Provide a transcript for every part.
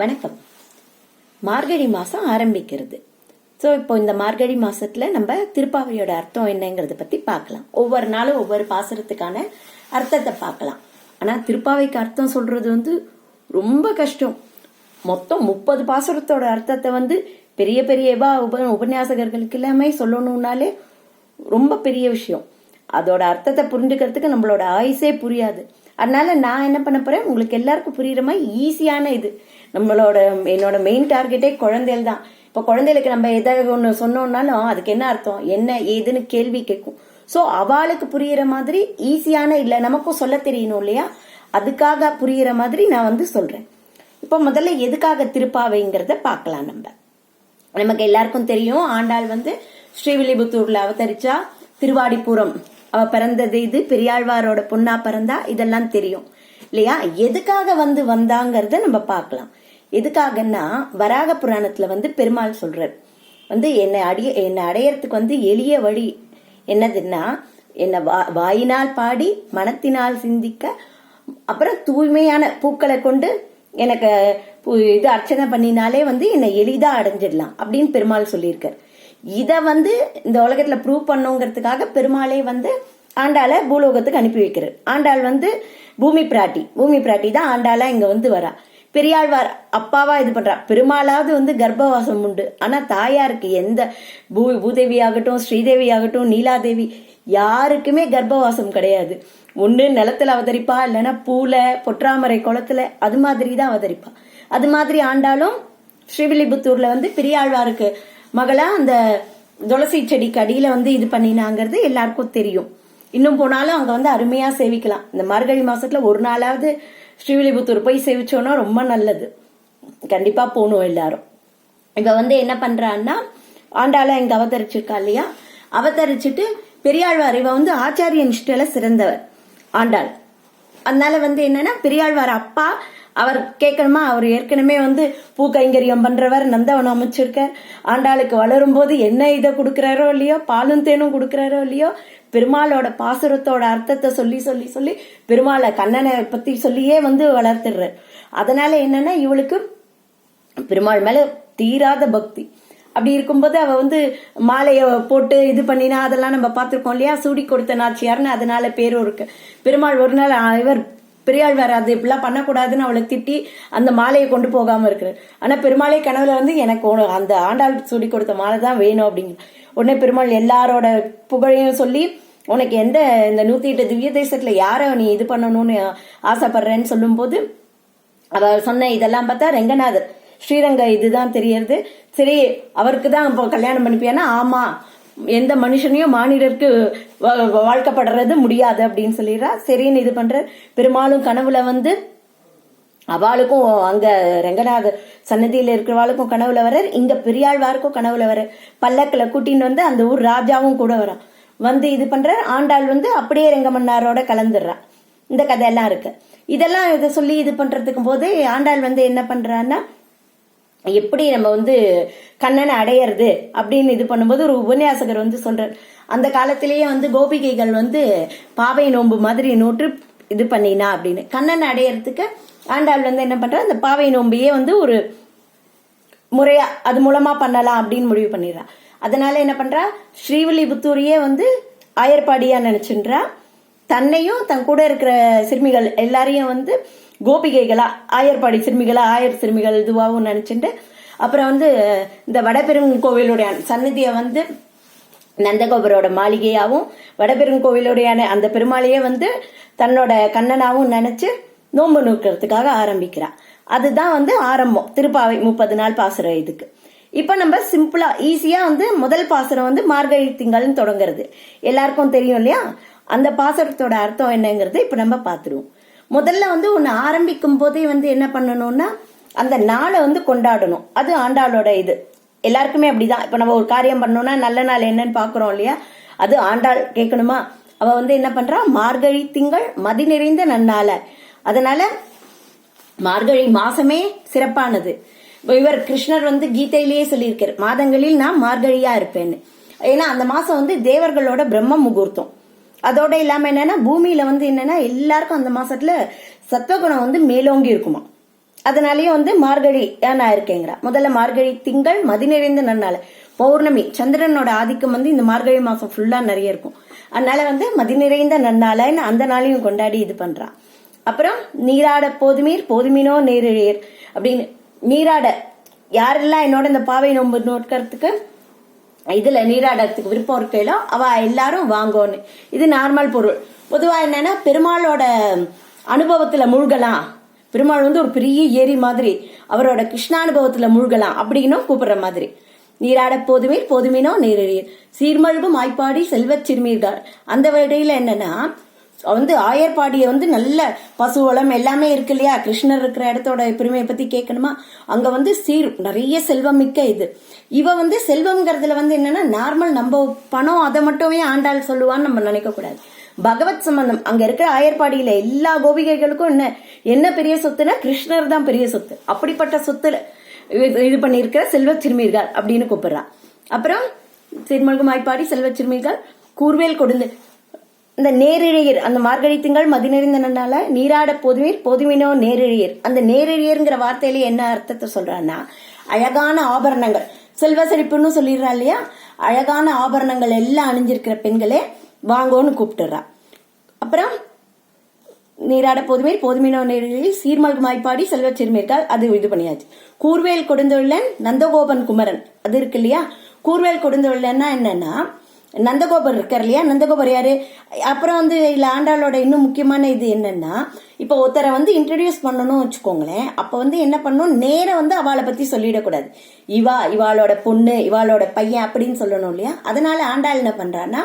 வணக்கம். மார்கழி மாசம் ஆரம்பிக்கிறது. ஸோ இப்போ இந்த மார்கழி மாசத்துல நம்ம திருப்பாவையோட அர்த்தம் என்னங்கிறத பத்தி பார்க்கலாம். ஒவ்வொரு நாளும் ஒவ்வொரு பாசுரத்துக்கான அர்த்தத்தை பார்க்கலாம். ஆனா திருப்பாவைக்கு அர்த்தம் சொல்றது வந்து ரொம்ப கஷ்டம். மொத்தம் முப்பது பாசுரத்தோட அர்த்தத்தை வந்து பெரிய பெரிய உப உப உபன்யாசகர்களுக்கு எல்லாமே சொல்லணும்னாலே ரொம்ப பெரிய விஷயம். அதோட அர்த்தத்தை புரிஞ்சுக்கிறதுக்கு நம்மளோட ஆயுசே புரியாது. அதனால நான் என்ன பண்ண போறேன்? உங்களுக்கு எல்லாருக்கும் புரியுற மாதிரி ஈஸியான இது. நம்மளோட என்னோட மெயின் டார்கெட்டே குழந்தைகள் தான். இப்போ குழந்தைகளுக்கு நம்ம எதாவது ஒன்று சொன்னோம்னாலும் அதுக்கு என்ன அர்த்தம்? என்ன ஏதுன்னு கேள்வி கேட்கும். ஸோ அவளுக்கு புரியுற மாதிரி ஈஸியான இல்லை நமக்கும் சொல்ல தெரியணும் இல்லையா? அதுக்காக புரியிற மாதிரி நான் வந்து சொல்றேன். இப்போ முதல்ல எதுக்காக திருப்பாவைங்கிறத பார்க்கலாம் நம்ம. நமக்கு எல்லாருக்கும் தெரியும் ஆண்டாள் வந்து ஸ்ரீவில்லிபுத்தூர்ல அவதரிச்சா திருவாடிபுரம் அவ பிறந்தது இது பெரியாழ்வாரோட பொண்ணா பிறந்தா இதெல்லாம் தெரியும். இல்லையா? எதுக்காக வந்து வந்தாங்கிறத நம்ம பார்க்கலாம். எதுக்காகன்னா வராக புராணத்துல வந்து பெருமாள் சொல்றார். வந்து என்னை அடைய என்னை அடையறதுக்கு வந்து எளிய வழி என்னதுன்னா என்னை வா வாயினால் பாடி மனத்தினால் சிந்திக்க அப்புறம் தூய்மையான பூக்களை கொண்டு எனக்கு இது அர்ச்சனை பண்ணினாலே வந்து என்னை எளிதா அடைஞ்சிடலாம் அப்படின்னு பெருமாள் சொல்லியிருக்கார். இத வந்து இந்த உலகத்துல ப்ரூவ் பண்ணுங்கிறதுக்காக பெருமாளே வந்து ஆண்டாளை பூலோகத்துக்கு அனுப்பி வைக்கிறார் ஆண்டாள் வந்து பூமி பிராட்டி. பூமி பிராட்டி தான் ஆண்டாளா இங்க வந்து வரா. பெரியாழ்வார் அப்பாவா இது பண்றா. பெருமாளாவது வந்து கர்ப்பவாசம் உண்டு. ஆனா தாயாருக்கு எந்த பூ பூதேவி ஆகட்டும் ஸ்ரீதேவி ஆகட்டும் நீலாதேவி யாருக்குமே கர்ப்பவாசம் கிடையாது. ஒன்று நிலத்துல அவதரிப்பா இல்லைன்னா பூல பொற்றாமரை குளத்துல அது மாதிரி தான் அவதரிப்பா. அது மாதிரி ஆண்டாலும் ஸ்ரீவில்லிபுத்தூர்ல வந்து பெரியாழ்வாருக்கு மகளா அந்த துளசி செடிக்கு அடியில வந்து இது பண்ணினாங்கிறது எல்லாருக்கும் தெரியும். இன்னும் போனாலும் அங்க வந்து அருமையா சேவிக்கலாம். இந்த மார்கழி மாசத்துல ஒரு நாளாவது ஸ்ரீவில்லிபுத்தூர் போய் சேவிச்சோன்னா ரொம்ப நல்லது. கண்டிப்பா போகணும் எல்லாரும். இவ வந்து என்ன பண்றான்னா ஆண்டாள இங்க அவதரிச்சிருக்கா இல்லையா? அவதரிச்சுட்டு பெரியாழ்வார் இவ வந்து ஆச்சாரிய நிஷ்டையில சிறந்தவர் ஆண்டாள். அதனால வந்து என்னன்னா பெரியாழ்வார் அப்பா அவர் கேட்கணுமா? அவர் ஏற்கனவே வந்து பூ கைங்கரியம் பண்றவர் நந்தவனம் அமைச்சிருக்கார். ஆண்டாளுக்கு வளரும் போது என்ன இதை கொடுக்குறாரோ இல்லையோ பாலும் தேனும் கொடுக்குறாரோ இல்லையோ பெருமாளோட பாசுரத்தோட அர்த்தத்தை சொல்லி சொல்லி சொல்லி பெருமாளை கண்ணனை பத்தி சொல்லியே வந்து வளர்த்துடுறார். அதனால என்னன்னா இவளுக்கு பெருமாள் மேல தீராத பக்தி. அப்படி இருக்கும்போது அவ வந்து மாலையை போட்டு இது பண்ணினா அதெல்லாம் நம்ம பார்த்துருக்கோம் இல்லையா? சூடி கொடுத்த நாச்சியார்னு அதனால பேரும் இருக்கு. பெருமாள் ஒரு நாள் இவர் பெரியாழ்வார் அது இப்படிலாம் பண்ணக்கூடாதுன்னு அவளை திட்டி அந்த மாலையை கொண்டு போகாம இருக்கிறார். ஆனா பெருமாளை கனவுல வந்து எனக்கு அந்த ஆண்டாள் சுடி கொடுத்த மாலை தான் வேணும் அப்படிங்கிற உடனே பெருமாள் எல்லாரோட புகழையும் சொல்லி உனக்கு எந்த இந்த நூத்தி எட்டு திவ்ய தேசத்துல யார நீ இது பண்ணணும்னு ஆசைப்படுறேன்னு சொல்லும்போது அவ சொன்ன இதெல்லாம் பார்த்தா ரெங்கநாதர் ஸ்ரீரங்க இதுதான் தெரியறது. சரி அவருக்கு தான் இப்போ கல்யாணம் பண்ணிப்பியானா? ஆமா. எந்த மனுஷனையும் மானிடருக்கு வாழ்க்கப்படுறது முடியாது அப்படின்னு சொல்லிடுறா. சரின்னு இது பண்ற. பெரும்பாலும் கனவுல வந்து அவளுக்கும் அங்க ரங்கநாதர் சன்னதியில இருக்கிறவாளுக்கும் கனவுல வர இங்க பெரியாழ்வாருக்கும் கனவுல வர பல்லக்கில் கூட்டின்னு வந்து அந்த ஊர் ராஜாவும் கூட வரான். வந்து இது பண்ற ஆண்டாள் வந்து அப்படியே ரெங்கமன்னாரோட கலந்துடுறான் இந்த கதையெல்லாம் இருக்கு. இதெல்லாம் இதை சொல்லி இது பண்றதுக்கும் போது ஆண்டாள் வந்து என்ன பண்றான்னா எப்படி நம்ம வந்து கண்ணனை அடையிறது அப்படின்னு இது பண்ணும்போது ஒரு உபன்யாசகர் வந்து சொல்றார். அந்த காலத்திலேயே வந்து கோபிகைகள் வந்து பாவை நோன்பு மாதிரி நோட்டு இது பண்ணினா அப்படின்னு. கண்ணனை அடையறதுக்கு ஆண்டாள் வந்து என்ன பண்றா? அந்த பாவை நோம்பையே வந்து ஒரு முறையா அது மூலமா பண்ணலாம் அப்படின்னு முடிவு பண்ணிடுறா. அதனால என்ன பண்றா? ஸ்ரீவில்லிபுத்தூரையே வந்து ஆயர்பாடியா நினைச்சுன்றா. தன்னையும் தன் கூட இருக்கிற சிறுமிகள் எல்லாரையும் வந்து கோபிகைகளா ஆயர்பாடி சிறுமிகளா ஆயர் சிறுமிகள் இதுவாகவும் நினச்சிட்டு அப்புறம் வந்து இந்த வடபெருங்கோவிலுடைய சன்னதியை வந்து நந்தகோபுரோட மாளிகையாவும் வடபெருங்கோவிலுடையான அந்த பெருமாளையே வந்து தன்னோட கண்ணனாகவும் நினைச்சு நோன்பு நோக்கிறதுக்காக ஆரம்பிக்கிறா. அதுதான் வந்து ஆரம்பம். திருப்பாவை முப்பது நாள் பாசுரம் இதுக்கு. இப்ப நம்ம சிம்பிளா ஈஸியா வந்து முதல் பாசுரம் வந்து மார்கழி திங்கள்னு தொடங்குறது. எல்லாருக்கும் தெரியும் இல்லையா? அந்த பாசுரத்தோட அர்த்தம் என்னங்கிறது இப்ப நம்ம பாத்துருவோம். முதல்ல வந்து ஒன்னு ஆரம்பிக்கும் போதே வந்து என்ன பண்ணணும்னா அந்த நாளை வந்து கொண்டாடணும். அது ஆண்டாளோட இது. எல்லாருக்குமே அப்படிதான். இப்ப நம்ம ஒரு காரியம் பண்ணோம்னா நல்ல நாள் என்னன்னு பாக்குறோம் இல்லையா? அது ஆண்டாள் கேட்கணுமா? அவ வந்து என்ன பண்றா? மார்கழி திங்கள் மதி நிறைந்த நன்னால அதனால மார்கழி மாசமே சிறப்பானது. இவர் கிருஷ்ணர் வந்து கீதையிலேயே சொல்லியிருக்கார் மாதங்களில் நான் மார்கழியா இருப்பேன்னு. ஏன்னா அந்த மாசம் வந்து தேவர்களோட பிரம்ம முகூர்த்தம். அதோட இல்லாம என்னன்னா பூமியில வந்து என்னன்னா எல்லாருக்கும் அந்த மாசத்துல சத்வகுணம் வந்து மேலோங்கி இருக்குமா? அதனாலயே வந்து மார்கழி நான் இருக்கேங்கிறா. முதல்ல மார்கழி திங்கள் மதி நிறைந்த நன்னால பௌர்ணமி சந்திரனோட ஆதிக்கம் வந்து இந்த மார்கழி மாசம் ஃபுல்லா நிறைய இருக்கும். அதனால வந்து மதி நிறைந்த நன்னாலன்னு அந்த நாளையும் கொண்டாடி இது பண்றான் அப்புறம் நீராட போதுமீர் போதுமீனோ நேரிழேர் அப்படின்னு நீராட யாரெல்லாம் என்னோட இந்த பாவை நோன்பு நோட்கிறதுக்கு இதுல நீராடறதுக்கு விருப்பம் இருக்கையிலோ அவ எல்லாரும் வாங்கோன்னு. இது நார்மல் பொருள். பொதுவா என்னன்னா பெருமாளோட அனுபவத்துல மூழ்கலாம். பெருமாள் வந்து ஒரு பெரிய ஏரி மாதிரி. அவரோட கிருஷ்ணானுபவத்துல முழுகலாம் அப்படின்னும் கூப்பிடுற மாதிரி. நீராட போதுமே போதுமேனோ நேரடியர் சீர்மழ்கும் ஆய்ப்பாடி செல்வச் சிறுமீர்கள். அந்த வகையில என்னன்னா வந்து ஆயர்பாடிய வந்து நல்ல பசுவளம் எல்லாமே இருக்கு இல்லையா? கிருஷ்ணர் இருக்கிற இடத்தோட பெருமையை பத்தி கேட்கணுமா? அங்க வந்து சீர் நிறைய செல்வம் மிக்க இது. இவ வந்து செல்வம்ங்கிறதுல வந்து என்னன்னா நார்மல் நம்ம பணம் அதை மட்டுமே ஆண்டாள் சொல்லுவான்னு நம்ம நினைக்க கூடாது. பகவத் சம்பந்தம் அங்க இருக்கிற ஆயர்பாடியில எல்லா கோபிகைகளுக்கும் என்ன என்ன பெரிய சொத்துனா கிருஷ்ணர் தான் பெரிய சொத்து. அப்படிப்பட்ட சொத்துல இது- இது பண்ணியிருக்கிற செல்வச் அப்படின்னு கூப்பிடுறா. அப்புறம் திருமல்கு மாய்ப்பாடி செல்வச் கூர்வேல் கொடுந்து இந்த நேரிழையர் அந்த மார்கழி திங்கள் மதி நிறைந்தனால நீராட போதுமீர் போதுமினோ நேரிழையர். அந்த நேரிழையர்ங்கிற வார்த்தையில என்ன அர்த்தத்தை சொல்றான்னா அழகான ஆபரணங்கள். செல்வ செழிப்புன்னு சொல்லிடுறா இல்லையா? அழகான ஆபரணங்கள் எல்லாம் அணிஞ்சிருக்கிற பெண்களே வாங்கோன்னு கூப்பிட்டுறா. அப்புறம் நீராட போதுமே போதுமினோ நேரில் சீர்மல்கு மாய்ப்பாடி செல்வ சிறுமீர்கள் அது இது பண்ணியாச்சு. கூர்வேல் கொடுந்துள்ளன் நந்தகோபன் குமரன். அது இருக்கு இல்லையா? கூர்வேல் கொடுந்துள்ளன்னா என்னன்னா நந்தகோபர் இருக்கார் இல்லையா? நந்தகோபர் யாரு? அப்புறம் வந்து இல்ல ஆண்டாளோட இன்னும் முக்கியமான இது என்னன்னா இப்போ ஒருத்தரை வந்து இன்ட்ரடியூஸ் பண்ணணும் வச்சுக்கோங்களேன். அப்ப வந்து என்ன பண்ணணும்? நேரா வந்து அவளை பத்தி சொல்லிடக்கூடாது. இவா இவாளோட பொண்ணு இவாளோட பையன் அப்படின்னு சொல்லணும் இல்லையா? அதனால ஆண்டாள் என்ன பண்றான்னா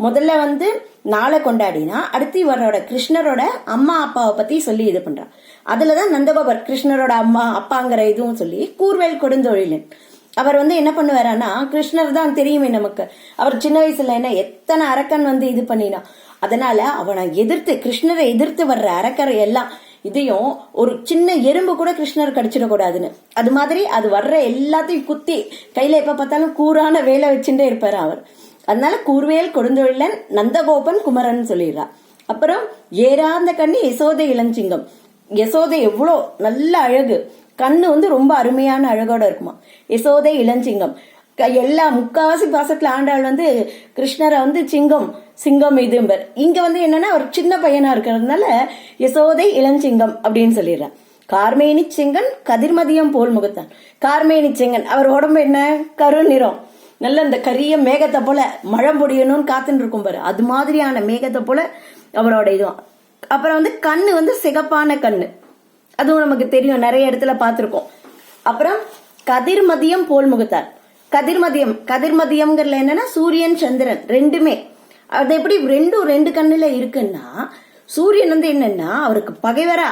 முதல்ல வந்து நாளை கொண்டாடினா அடுத்து இவரோட கிருஷ்ணரோட அம்மா அப்பாவை பத்தி சொல்லி இது பண்றான் அதுலதான் நந்தகோபர் கிருஷ்ணரோட அம்மா அப்பாங்கிற இதுவும் சொல்லி கூர்வேல் கொடுந்தொழிலன். அவர் வந்து என்ன பண்ணுவாரானா கிருஷ்ணர் தான் தெரியுமே நமக்கு. அவர் சின்ன வயசுல என்ன எத்தனை அரக்கன் வந்து இது பண்ணினா. அதனால அவனை எதிர்த்து கிருஷ்ணரை எதிர்த்து வர்ற அரக்கரை எல்லாம் இதையும் ஒரு சின்ன எறும்பு கூட கிருஷ்ணர் கடிச்சிடக்கூடாதுன்னு அது மாதிரி அது வர்ற எல்லாத்தையும் குத்தி கையில எப்ப பார்த்தாலும் கூரான வேலை வச்சுட்டே இருப்பாரு அவர். அதனால கூர்வேல் கொடுந்தொழிலன் நந்தகோபன் குமரன் சொல்லிடுறா. அப்புறம் ஏறாந்த கண்ணி யசோதை இளஞ்சிங்கம். யசோதை எவ்வளோ நல்ல அழகு. கண்ணு வந்து ரொம்ப அருமையான அழகோட இருக்குமா. யசோதை இளஞ்சிங்கம். க- எல்லா முக்காவாசி பாசத்துல ஆண்டாள் வந்து கிருஷ்ணரை வந்து சிங்கம் சிங்கம் இதும்பர் இங்க வந்து என்னன்னா ஒரு சின்ன பையனா இருக்கிறதுனால யசோதை இளஞ்சிங்கம் அப்படின்னு சொல்லிடுறான் கார்மேனி செங்கன் கதிர்மதியம் போல் முகத்தான். கார்மேனி செங்கன் அவர் உடம்பு என்ன? கரு நிறம். நல்ல இந்த கரிய மேகத்தை போல மழை பொடியணும்னு காத்துட்டு இருக்கும் பாரு. அது மாதிரியான மேகத்தை போல அவரோட இதுவும் அப்புறம் வந்து கண்ணு வந்து சிகப்பான கண்ணு. அதுவும் நமக்கு தெரியும் நிறைய இடத்துல பார்த்துருக்கோம். அப்புறம் கதிர்மதியம் போல் முகத்தார். கதிர்மதியம் கதிர்மதியம்ங்கிறதுல என்னன்னா சூரியன் சந்திரன் ரெண்டுமே. அது எப்படி ரெண்டும் ரெண்டு கண்ணுல இருக்குன்னா சூரியன் வந்து என்னன்னா அவருக்கு பகைவரா.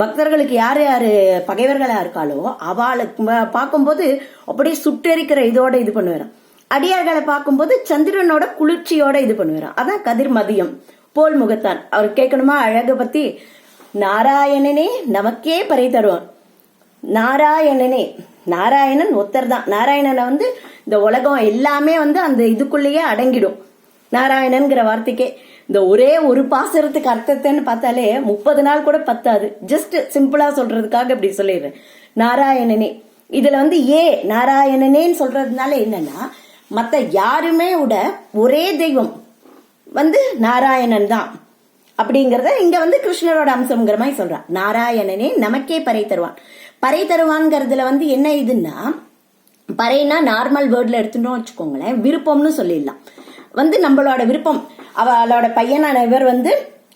பக்தர்களுக்கு யார் யார் பகைவர்களா இருக்காளோ அவளுக்கு பார்க்கும்போது அப்படியே சுட்டெரிக்கிற இதோட இது பண்ணுவாராம் அடியார்களை பார்க்கும்போது சந்திரனோட குளிர்ச்சியோட இது பண்ணுவாராம் அதான் கதிர்மதியம் போல் முகத்தான் அவர் கேட்கணுமா? அழக பத்தி? நாராயணனே நமக்கே பறை தருவான். நாராயணனே நாராயணன் ஒத்தர் தான் நாராயணனை வந்து இந்த உலகம் எல்லாமே வந்து அந்த இதுக்குள்ளேயே அடங்கிடும். நாராயணன்கிற வார்த்தைக்கே. இந்த ஒரே ஒரு பாசுரத்துக்கு அர்த்தத்தைன்னு பார்த்தாலே முப்பது நாள் கூட பத்தாது. ஜஸ்ட் சிம்பிளா சொல்றதுக்காக இப்படி சொல்லிடுறேன். நாராயணனே இதுல வந்து ஏ நாராயணனேன்னு சொல்றதுனால என்னன்னா மத்த யாருமே விட ஒரே தெய்வம் வந்து நாராயணன் தான் அப்படிங்கறத இங்க வந்து கிருஷ்ணரோட அம்சம்ங்கிற மாதிரி சொல்றான். நாராயணனே நமக்கே பறை தருவான். பறை தருவான்ங்கிறதுல வந்து என்ன இதுன்னா பறைனா நார்மல் வேர்ட்ல எடுத்துட்டோம் வச்சுக்கோங்களேன் விருப்பம்னு சொல்லிடலாம். வந்து நம்மளோட விருப்பம் அவளோட பையனான இவர் வந்து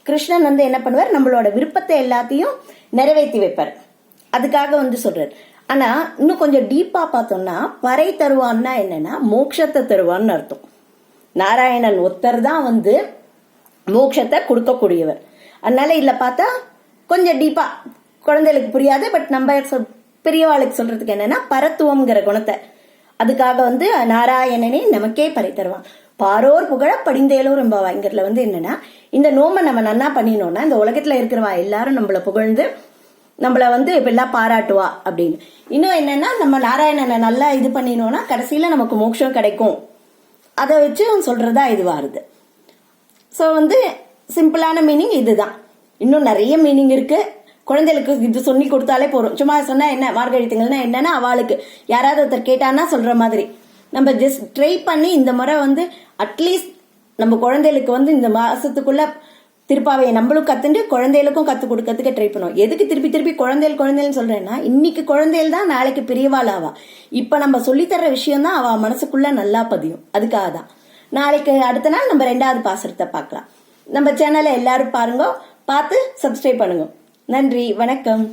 கிருஷ்ணன் வந்து என்ன பண்ணுவார்? நம்மளோட விருப்பத்தை எல்லாத்தையும் நிறைவேற்றி வைப்பார். அதுக்காக வந்து சொல்றாரு. ஆனா இன்னும் கொஞ்சம் டீப்பா பார்த்தோம்னா பறை தருவான்னா என்னன்னா மோட்சத்தை தருவான்னு அர்த்தம். நாராயணன் ஒருத்தர் தான் வந்து மோட்சத்தை கொடுக்கக்கூடியவர். அதனால இதில் பார்த்தா கொஞ்சம் டீப்பா குழந்தைகளுக்கு புரியாது பட் நம்ம பெரியவாளுக்கு சொல்றதுக்கு என்னன்னா பரத்துவம்ங்கிற குணத்தை. அதுக்காக வந்து நாராயணனே நமக்கே பறை தருவான். பாரோர் புகழ படிந்தேலோர் என்பவாங்கிறதுல வந்து என்னன்னா இந்த நோம்பை நம்ம நன்னா பண்ணினோம்னா இந்த உலகத்துல இருக்கிறவா எல்லாரும் நம்மள புகழ்ந்து நம்மள வந்து இப்பெல்லாம் பாராட்டுவா அப்படின்னு. இன்னும் என்னன்னா நம்ம நாராயணனை நல்லா இது பண்ணினோம்னா கடைசியில நமக்கு மோட்சம் கிடைக்கும். அதை வச்சு சொல்றதா இது வருது ஸோ வந்து சிம்பிளான மீனிங் இதுதான். இன்னும் நிறைய மீனிங் இருக்கு. குழந்தைகளுக்கு இது சொல்லி கொடுத்தாலே போறோம் சும்மா சொன்னா என்ன மார்கழி திங்கள்னா என்னன்னா அவளுக்கு யாராவது ஒருத்தர் கேட்டான்னா சொல்ற மாதிரி. நம்ம ஜஸ்ட் ட்ரை பண்ணி இந்த முறை வந்து அட்லீஸ்ட் நம்ம குழந்தைகளுக்கு வந்து இந்த மாசத்துக்குள்ள திருப்பாவையை நம்மளும் கத்துட்டு குழந்தைகளுக்கும் கத்து கொடுக்கறதுக்கு ட்ரை பண்ணுவோம். எதுக்கு திருப்பி திருப்பி குழந்தைகள் குழந்தைகள் சொல்றேன்னா இன்னைக்கு குழந்தைகள் தான் நாளைக்கு பெரியவாள் ஆவா. இப்ப நம்ம சொல்லித்தர விஷயம் தான் அவ மனசுக்குள்ள நல்லா பதியும். அதுக்காக தான் நாளைக்கு அடுத்த நாள் நம்ம ரெண்டாவது பாசுரத்தை பார்க்கலாம். நம்ம சேனலை எல்லாரும் பாருங்க பார்த்து சப்ஸ்கிரைப் பண்ணுங்க. நன்றி வணக்கம்.